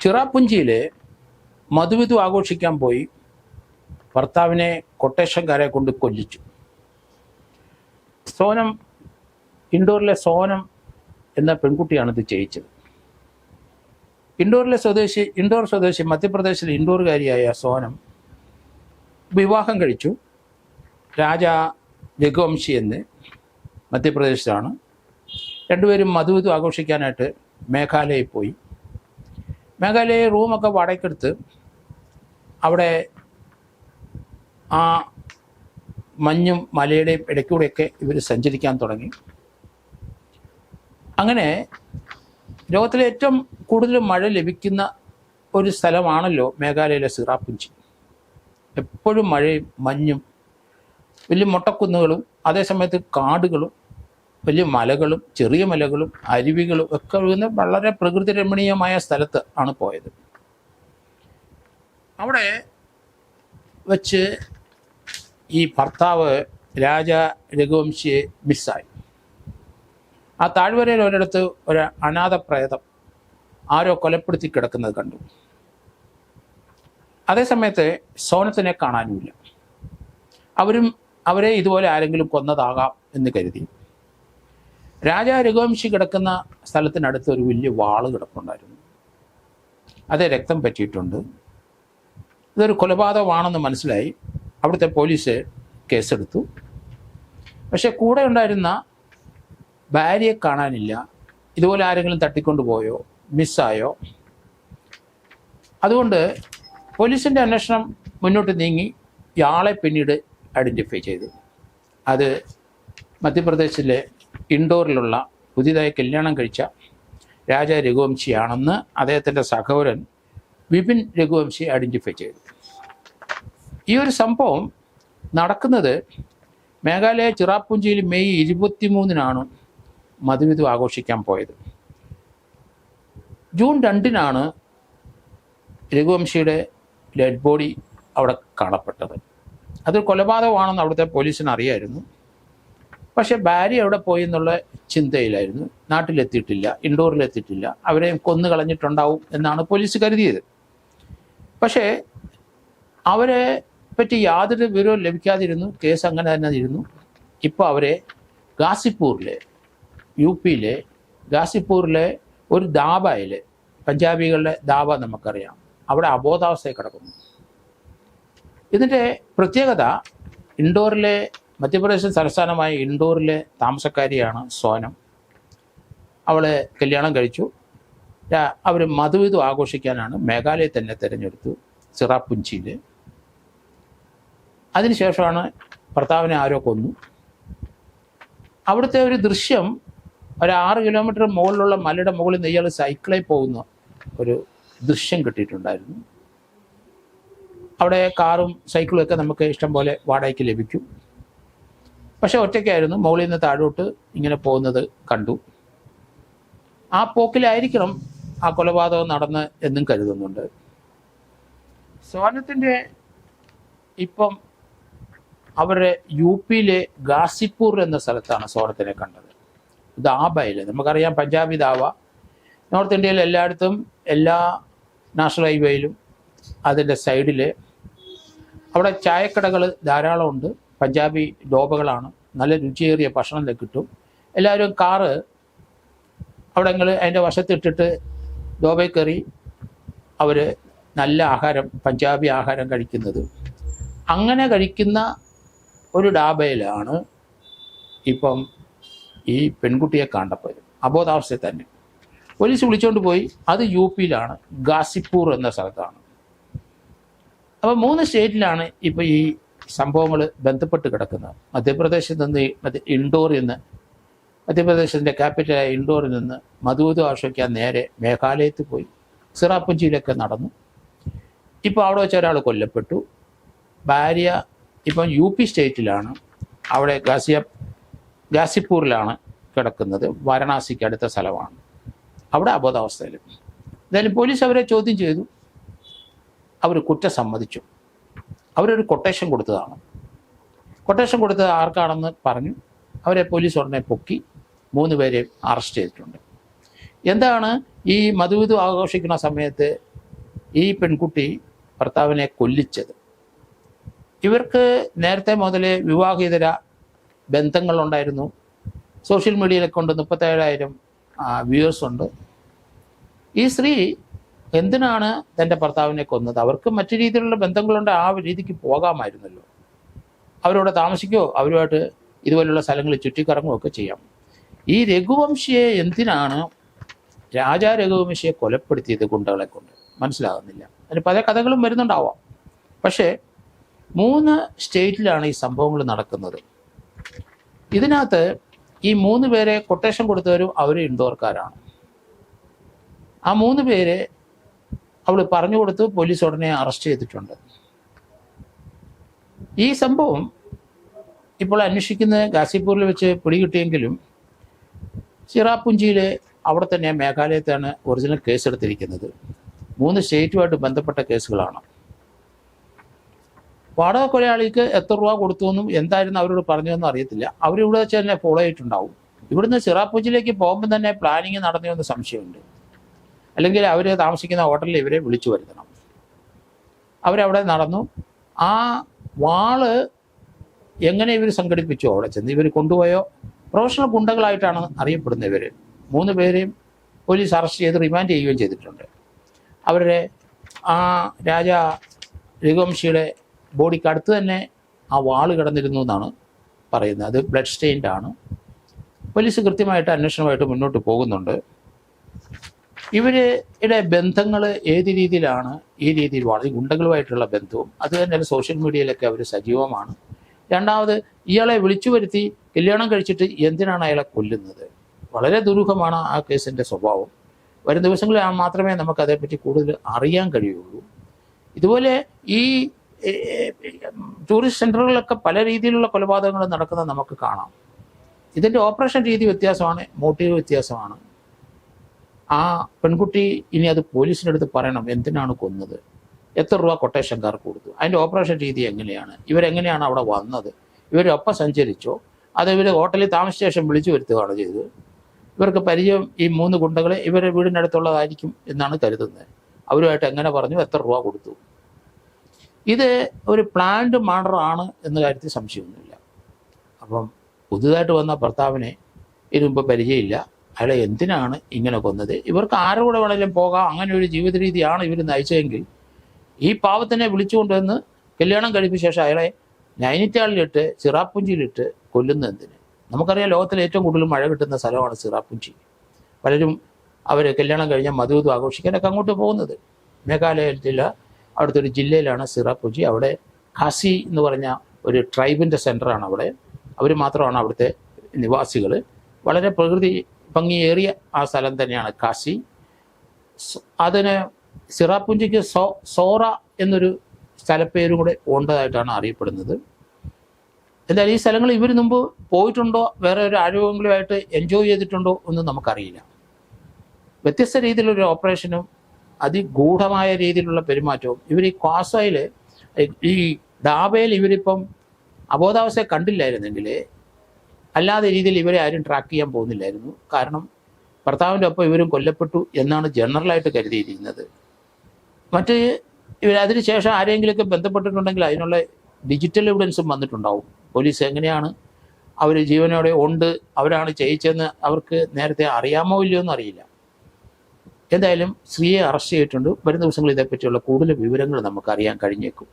ചിറാപ്പുഞ്ചിയിൽ മധുവിധു ആഘോഷിക്കാൻ പോയി. ഭർത്താവിനെ കൊട്ടേഷൻകാരെ കൊണ്ട് കൊല്ലിച്ചു. സോനം ഇൻഡോറിലെ സോനം എന്ന പെൺകുട്ടിയാണ് ഇത് ചെയ്യിച്ചത്. ഇൻഡോറിലെ സ്വദേശി ഇൻഡോർ സ്വദേശി മധ്യപ്രദേശിലെ ഇൻഡോറുകാരിയായ സോനം വിവാഹം കഴിച്ചു. രാജ രഘുവംശി എന്ന് മധ്യപ്രദേശിലാണ്. രണ്ടുപേരും മധുവിധു ആഘോഷിക്കാനായിട്ട് മേഘാലയയിൽ പോയി. മേഘാലയ റൂമൊക്കെ വാടകയ്ക്കെടുത്ത് അവിടെ ആ മഞ്ഞും മലയുടെയും ഇടയ്ക്കൂടെയൊക്കെ ഇവർ സഞ്ചരിക്കാൻ തുടങ്ങി. അങ്ങനെ ലോകത്തിലെ ഏറ്റവും കൂടുതൽ മഴ ലഭിക്കുന്ന ഒരു സ്ഥലമാണല്ലോ മേഘാലയയിലെ സിറാപ്പുഞ്ചി എപ്പോഴും മഴയും മഞ്ഞും വലിയ മുട്ടക്കുന്നുകളും അതേസമയത്ത് കാടുകളും വലിയ മലകളും ചെറിയ മലകളും അരുവികളും ഒക്കെ ഒഴുകുന്ന വളരെ പ്രകൃതി രമണീയമായ സ്ഥലത്ത് ആണ് പോയത്. അവിടെ വച്ച് ഈ ഭർത്താവ് രാജ രഘുവംശിയെ മിസ്സായി. ആ താഴ്വരയിൽ ഒരിടത്ത് ഒരു അനാഥ പ്രേതം ആരോ കൊലപ്പെടുത്തി കിടക്കുന്നത് കണ്ടു. അതേസമയത്ത് സോനത്തിനെ കാണാനുമില്ല. അവരും അവരെ ഇതുപോലെ ആരെങ്കിലും കൊന്നതാകാം എന്ന് കരുതി. രാജ രഘുവംശി കിടക്കുന്ന സ്ഥലത്തിനടുത്ത് ഒരു വലിയ വാൾ കിടപ്പുണ്ടായിരുന്നു. അത് രക്തം പറ്റിയിട്ടുണ്ട്. ഇതൊരു കൊലപാതകമാണെന്ന് മനസ്സിലായി. അവിടുത്തെ പോലീസ് കേസെടുത്തു. പക്ഷെ കൂടെ ഉണ്ടായിരുന്ന ഭാര്യയെ കാണാനില്ല. ഇതുപോലെ ആരെങ്കിലും തട്ടിക്കൊണ്ടുപോയോ മിസ്സായോ? അതുകൊണ്ട് പോലീസിന്റെ അന്വേഷണം മുന്നോട്ട് നീങ്ങി ഇയാളെ പിന്നീട് ഐഡന്റിഫൈ ചെയ്തു. അത് മധ്യപ്രദേശിലെ ഇൻഡോറിലുള്ള പുതിയതായി കല്യാണം കഴിച്ച രാജ രഘുവംശിയാണെന്ന് അദ്ദേഹത്തിന്റെ സഹോദരൻ വിപിൻ രഘുവംശി ഐഡന്റിഫൈ ചെയ്തു. ഈ ഒരു സംഭവം നടക്കുന്നത് മേഘാലയ ചിറാപ്പുഞ്ചിയിൽ മെയ് ഇരുപത്തിമൂന്നിനാണ് മധുവിധു ആഘോഷിക്കാൻ പോയത്. ജൂൺ രണ്ടിനാണ് രഘുവംശിയുടെ ഡെഡ് ബോഡി അവിടെ കാണപ്പെട്ടത്. അതൊരു കൊലപാതകമാണെന്ന് അവിടുത്തെ പോലീസിന് അറിയായിരുന്നു. പക്ഷെ ഭാര്യ അവിടെ പോയി എന്നുള്ള ചിന്തയിലായിരുന്നു. നാട്ടിലെത്തിയിട്ടില്ല ഇൻഡോറിലെത്തിയിട്ടില്ല. അവരെ കൊന്നു കളഞ്ഞിട്ടുണ്ടാവും എന്നാണ് പോലീസ് കരുതിയത്. പക്ഷേ അവരെ പറ്റി യാതൊരു വിവരവും ലഭിക്കാതിരുന്നു. കേസ് അങ്ങനെ തന്നെ ഇരുന്നു. ഇപ്പോൾ അവരെ ഗാസിപ്പൂരിലെ യു പിയിലെ ഗാസിപ്പൂരിലെ ഒരു ദാബയിൽ പഞ്ചാബികളുടെ ദാബ നമുക്കറിയാം. അവിടെ അബോധാവസ്ഥയിൽ കിടക്കുന്നു. ഇതിന്റെ പ്രത്യേകത ഇൻഡോറിലെ മധ്യപ്രദേശ് തലസ്ഥാനമായ ഇൻഡോറിലെ താമസക്കാരിയാണ് സോനം. അവളെ കല്യാണം കഴിച്ചു. അവർ മധുവിധു ആഘോഷിക്കാനാണ് മേഘാലയ തന്നെ തിരഞ്ഞെടുത്തു സിറാപ്പുഞ്ചിയിൽ അതിനുശേഷമാണ് ഭർത്താവിനെ ആരോ കൊന്നു. അവിടുത്തെ ഒരു ദൃശ്യം ഒരു ആറ് കിലോമീറ്റർ മുകളിലുള്ള മലയുടെ മുകളിൽ നിന്ന് ഇയാൾ സൈക്കിളിൽ പോകുന്ന ഒരു ദൃശ്യം കിട്ടിയിട്ടുണ്ടായിരുന്നു. അവിടെ കാറും സൈക്കിളും ഒക്കെ നമുക്ക് ഇഷ്ടം പോലെ വാടകയ്ക്ക് ലഭിക്കും. പക്ഷെ ഒറ്റയ്ക്കായിരുന്നു മുകളിൽ നിന്ന് താഴോട്ട് ഇങ്ങനെ പോകുന്നത് കണ്ടു. ആ പോക്കിലായിരിക്കണം ആ കൊലപാതകം നടന്ന് എന്നും കരുതുന്നുണ്ട്. സോനത്തിന്റെ ഇപ്പം അവരുടെ യു പിയിലെ ഗാസിപ്പൂർ എന്ന സ്ഥലത്താണ് സോനത്തിനെ കണ്ടത്. ദാബയിൽ നമുക്കറിയാം പഞ്ചാബി ദാവ. നോർത്ത് ഇന്ത്യയിൽ എല്ലായിടത്തും എല്ലാ നാഷണൽ ഹൈവേയിലും അതിന്റെ സൈഡിൽ അവിടെ ചായക്കടകൾ ധാരാളമുണ്ട്. പഞ്ചാബി ഡോബകളാണ് നല്ല രുചിയേറിയ ഭക്ഷണം കിട്ടും. എല്ലാവരും കാറ് അവിടെ നിങ്ങൾ അതിന്റെ വശത്തിട്ടിട്ട് ഡോബയിൽ കയറി അവർ നല്ല ആഹാരം പഞ്ചാബി ആഹാരം കഴിക്കുന്നത്. അങ്ങനെ കഴിക്കുന്ന ഒരു ഡാബയിലാണ് ഇപ്പം ഈ പെൺകുട്ടിയെ കണ്ടപ്പോൾ അബോധാവസ്ഥയിൽ തന്നെ. പോലീസ് വിളിച്ചുകൊണ്ട് പോയി. അത് യു പിയിലാണ്. ഗാസിപ്പൂർ എന്ന സ്ഥലത്താണ്. അപ്പോൾ മൂന്ന് സ്റ്റേറ്റിലാണ് ഇപ്പോൾ ഈ സംഭവങ്ങൾ ബന്ധപ്പെട്ട് കിടക്കുന്നത് മധ്യപ്രദേശിൽ നിന്ന് ഇൻഡോറിൽ നിന്ന് മധ്യപ്രദേശിന്റെ ക്യാപിറ്റലായ ഇൻഡോറിൽ നിന്ന് മധുവത് ആശ്രയിക്കാൻ നേരെ മേഘാലയത്ത് പോയി. സിറാപ്പുഞ്ചിയിലൊക്കെ നടന്നു. ഇപ്പോൾ അവിടെ വെച്ച് ഒരാൾ കൊല്ലപ്പെട്ടു. ഭാര്യ ഇപ്പം യു പി സ്റ്റേറ്റിലാണ്. അവിടെ ഗാസിയ ഗാസിപ്പൂരിലാണ് കിടക്കുന്നത്. വാരണാസിക്ക് അടുത്ത സ്ഥലമാണ്. അവിടെ അബോധാവസ്ഥയിൽ എന്തായാലും പോലീസ് അവരെ ചോദ്യം ചെയ്തു. അവർ കുറ്റം സമ്മതിച്ചു. അവരൊരു കൊട്ടേഷൻ കൊടുത്തതാണ്. കൊട്ടേഷൻ കൊടുത്തത് ആർക്കാണെന്ന് പറഞ്ഞു. അവരെ പോലീസ് ഉടനെ പൊക്കി മൂന്ന് പേരെ അറസ്റ്റ് ചെയ്തിട്ടുണ്ട്. എന്താണ് ഈ മധുവിധു ആഘോഷിക്കുന്ന സമയത്ത് ഈ പെൺകുട്ടി ഭർത്താവിനെ കൊല്ലിച്ചത്? ഇവർക്ക് നേരത്തെ മുതലേ വിവാഹിതര ബന്ധങ്ങളുണ്ടായിരുന്നു. സോഷ്യൽ മീഡിയയിലൊക്കെ ഉണ്ട്. മുപ്പത്തേഴായിരം വ്യൂവേഴ്സ് ഉണ്ട്. ഈ സ്ത്രീ എന്തിനാണ് തന്റെ ഭർത്താവിനെ കൊന്നത്? അവർക്ക് മറ്റു രീതിയിലുള്ള ബന്ധങ്ങളുണ്ട്. ആ രീതിക്ക് പോകാമായിരുന്നല്ലോ. അവരോട് താമസിക്കുകയോ അവരുമായിട്ട് ഇതുപോലുള്ള സ്ഥലങ്ങളിൽ ചുറ്റിക്കറങ്ങുകയോ ഒക്കെ ചെയ്യാം. ഈ രഘുവംശിയെ എന്തിനാണ് രാജാ രഘുവംശിയെ കൊലപ്പെടുത്തിയത് ഗുണ്ടകളെ കൊണ്ട്? മനസ്സിലാകുന്നില്ല. അതിന് പല കഥകളും വരുന്നുണ്ടാവാം. പക്ഷേ മൂന്ന് സ്റ്റേറ്റിലാണ് ഈ സംഭവങ്ങൾ നടക്കുന്നത്. ഇതിനകത്ത് ഈ മൂന്ന് പേരെ കൊട്ടേഷൻ കൊടുത്തവരും അവർ ഇൻഡോർക്കാരാണ്. ആ മൂന്ന് പേരെ അവൾ പറഞ്ഞു കൊടുത്തു പോലീസ് ഉടനെ അറസ്റ്റ് ചെയ്തിട്ടുണ്ട്. ഈ സംഭവം ഇപ്പോൾ അന്വേഷിക്കുന്ന ഗാസിപ്പൂരിൽ വെച്ച് പിടികിട്ടിയെങ്കിലും ചിറാപ്പുഞ്ചിയിലെ അവിടെ തന്നെ മേഘാലയത്താണ് ഒറിജിനൽ കേസ് എടുത്തിരിക്കുന്നത് മൂന്ന് സ്റ്റേറ്റുമായിട്ട് ബന്ധപ്പെട്ട കേസുകളാണ്. വാടക കൊലയാളിക്ക് എത്ര രൂപ കൊടുത്തു എന്നും എന്തായിരുന്നു അവരോട് പറഞ്ഞതെന്നും അറിയത്തില്ല. അവരിവിടെ വെച്ച് തന്നെ ഫോളോ ചെയ്തിട്ടുണ്ടാവും. ഇവിടുന്ന് ചിറാപ്പുഞ്ചിയിലേക്ക് പോകുമ്പോൾ തന്നെ പ്ലാനിങ് നടന്നു എന്ന് സംശയമുണ്ട്. അല്ലെങ്കിൽ അവർ താമസിക്കുന്ന ഹോട്ടലിൽ ഇവരെ വിളിച്ചു വരുത്തണം. അവരവിടെ നടന്നു. ആ വാൾ എങ്ങനെ ഇവർ സംഘടിപ്പിച്ചു? അവിടെ ചെന്ന് ഇവർ കൊണ്ടുപോയോ? പ്രൊഫഷണൽ ഗുണ്ടകളായിട്ടാണ് അറിയപ്പെടുന്ന ഇവർ മൂന്ന് പേരെയും പോലീസ് അറസ്റ്റ് ചെയ്ത് റിമാൻഡ് ചെയ്യുകയും ചെയ്തിട്ടുണ്ട്. അവരുടെ ആ രാജ രഘുവംശിയുടെ ബോഡിക്ക് അടുത്ത് തന്നെ ആ വാൾ കിടന്നിരുന്നു എന്നാണ് പറയുന്നത്. അത് ബ്ലഡ് സ്റ്റെയിൻഡ് ആണ്. പോലീസ് കൃത്യമായിട്ട് അന്വേഷണമായിട്ട് മുന്നോട്ട് പോകുന്നുണ്ട്. ഇവരുടെ ബന്ധങ്ങൾ ഏത് രീതിയിലാണ്? ഈ രീതിയിൽ വളരെ ഗുണ്ടകളുമായിട്ടുള്ള ബന്ധവും അത് തന്നെ സോഷ്യൽ മീഡിയയിലൊക്കെ അവർ സജീവമാണ്. രണ്ടാമത് ഇയാളെ വിളിച്ചു വരുത്തി കല്യാണം കഴിച്ചിട്ട് എന്തിനാണ് അയാളെ കൊല്ലുന്നത്? വളരെ ദുരൂഹമാണ് ആ കേസിന്റെ സ്വഭാവം. വരും ദിവസങ്ങളിൽ മാത്രമേ നമുക്ക് അതേപ്പറ്റി കൂടുതൽ അറിയാൻ കഴിയുള്ളൂ. ഇതുപോലെ ഈ ടൂറിസ്റ്റ് സെന്ററുകളിലൊക്കെ പല രീതിയിലുള്ള കൊലപാതകങ്ങൾ നടക്കുന്നത് നമുക്ക് കാണാം. ഇതിന്റെ ഓപ്പറേഷൻ രീതി വ്യത്യാസമാണ് മോട്ടീവ് വ്യത്യാസമാണ്. ആ പെൺകുട്ടി ഇനി അത് പോലീസിന്റെ അടുത്ത് പറയണം എന്തിനാണ് കൊന്നത്? എത്ര രൂപ കൊട്ടേഷൻകാർക്ക് കൊടുത്തു? അതിന്റെ ഓപ്പറേഷൻ രീതി എങ്ങനെയാണ്? ഇവരെങ്ങനെയാണ് അവിടെ വന്നത്? ഇവരൊപ്പം സഞ്ചരിച്ചോ? അത് ഇവർ ഹോട്ടലിൽ താമസിച്ച ശേഷം വിളിച്ചു വരുത്തുകയാണ് ചെയ്തത്. ഇവർക്ക് പരിചയം ഈ മൂന്ന് ഗുണ്ടകളെ ഇവരുടെ വീടിന്റെ അടുത്തുള്ളതായിരിക്കും എന്നാണ് കരുതുന്നത്. അവരുമായിട്ട് എങ്ങനെ പറഞ്ഞു? എത്ര രൂപ കൊടുത്തു? ഇത് ഒരു പ്ലാൻഡ് മർഡർ ആണ് എന്ന കാര്യത്തിൽ സംശയമൊന്നുമില്ല. അപ്പം പുതുതായിട്ട് വന്ന ഭർത്താവിനെ ഇതിനു മുമ്പ് പരിചയമില്ല. അയാളെ എന്തിനാണ് ഇങ്ങനെ കൊന്നത്? ഇവർക്ക് ആരുടെ കൂടെ വേണമെങ്കിലും പോകാം. അങ്ങനെ ഒരു ജീവിത രീതിയാണ് ഇവർ നയിച്ചതെങ്കിൽ ഈ പാവത്തിനെ വിളിച്ചുകൊണ്ടുവന്ന് കല്യാണം കഴിപ്പിച്ച ശേഷം അയാളെ നൈനിറ്റാളിലിട്ട് ചിറാപ്പുഞ്ചിയിലിട്ട് കൊല്ലുന്ന എന്തിന്? നമുക്കറിയാം ലോകത്തിലെ ഏറ്റവും കൂടുതൽ മഴ കിട്ടുന്ന സ്ഥലമാണ് ചിറാപ്പുഞ്ചി പലരും അവർ കല്യാണം കഴിഞ്ഞാൽ മധുവിധം ആഘോഷിക്കാനൊക്കെ അങ്ങോട്ട് പോകുന്നത്. മേഘാലയത്തിലെ അവിടുത്തെ ഒരു ജില്ലയിലാണ് സിറാപ്പുഞ്ചി അവിടെ ഖാസി എന്ന് പറഞ്ഞ ഒരു ട്രൈബിന്റെ സെന്ററാണ് അവിടെ. അവർ മാത്രമാണ് അവിടുത്തെ നിവാസികൾ വളരെ പ്രകൃതി ഭംഗിയേറിയ ആ സ്ഥലം തന്നെയാണ് കാശി. അതിന് സിറാപ്പുഞ്ചിക്ക് സോ സോറ എന്നൊരു സ്ഥലപ്പേരും കൂടെ ഉണ്ടതായിട്ടാണ് അറിയപ്പെടുന്നത്. എന്നാൽ ഈ സ്ഥലങ്ങൾ ഇവർ മുമ്പ് പോയിട്ടുണ്ടോ? വേറെ ഒരു ആരോഗ്യങ്ങളുമായിട്ട് എൻജോയ് ചെയ്തിട്ടുണ്ടോ എന്ന് നമുക്കറിയില്ല. വ്യത്യസ്ത രീതിയിലൊരു ഓപ്പറേഷനും അതിഗൂഢമായ രീതിയിലുള്ള പെരുമാറ്റവും ഇവർ ഈ ക്വാസയിൽ ഈ ഡാബയിൽ ഇവരിപ്പം അബോധാവസ്ഥയെ കണ്ടില്ലായിരുന്നെങ്കിൽ അല്ലാതെ രീതിയിൽ ഇവരെ ആരും ട്രാക്ക് ചെയ്യാൻ പോകുന്നില്ലായിരുന്നു. കാരണം ഭർത്താവിന്റെ ഒപ്പം ഇവരും കൊല്ലപ്പെട്ടു എന്നാണ് ജനറലായിട്ട് കരുതിയിരിക്കുന്നത്. മറ്റ് ഇവർ അതിന് ശേഷം ആരെങ്കിലുമൊക്കെ ബന്ധപ്പെട്ടിട്ടുണ്ടെങ്കിൽ അതിനുള്ള ഡിജിറ്റൽ എവിഡൻസും വന്നിട്ടുണ്ടാവും. പോലീസ് എങ്ങനെയാണ് അവർ ജീവനോടെ ഉണ്ട് അവരാണ് ചെയ്യിച്ചതെന്ന് അവർക്ക് നേരത്തെ അറിയാമോ ഇല്ലയോ എന്ന് അറിയില്ല. എന്തായാലും സ്ത്രീയെ അറസ്റ്റ് ചെയ്തിട്ടുണ്ട്. വരും ദിവസങ്ങളിൽ ഇതേപ്പറ്റിയുള്ള കൂടുതൽ വിവരങ്ങൾ നമുക്ക് അറിയാൻ കഴിഞ്ഞേക്കും.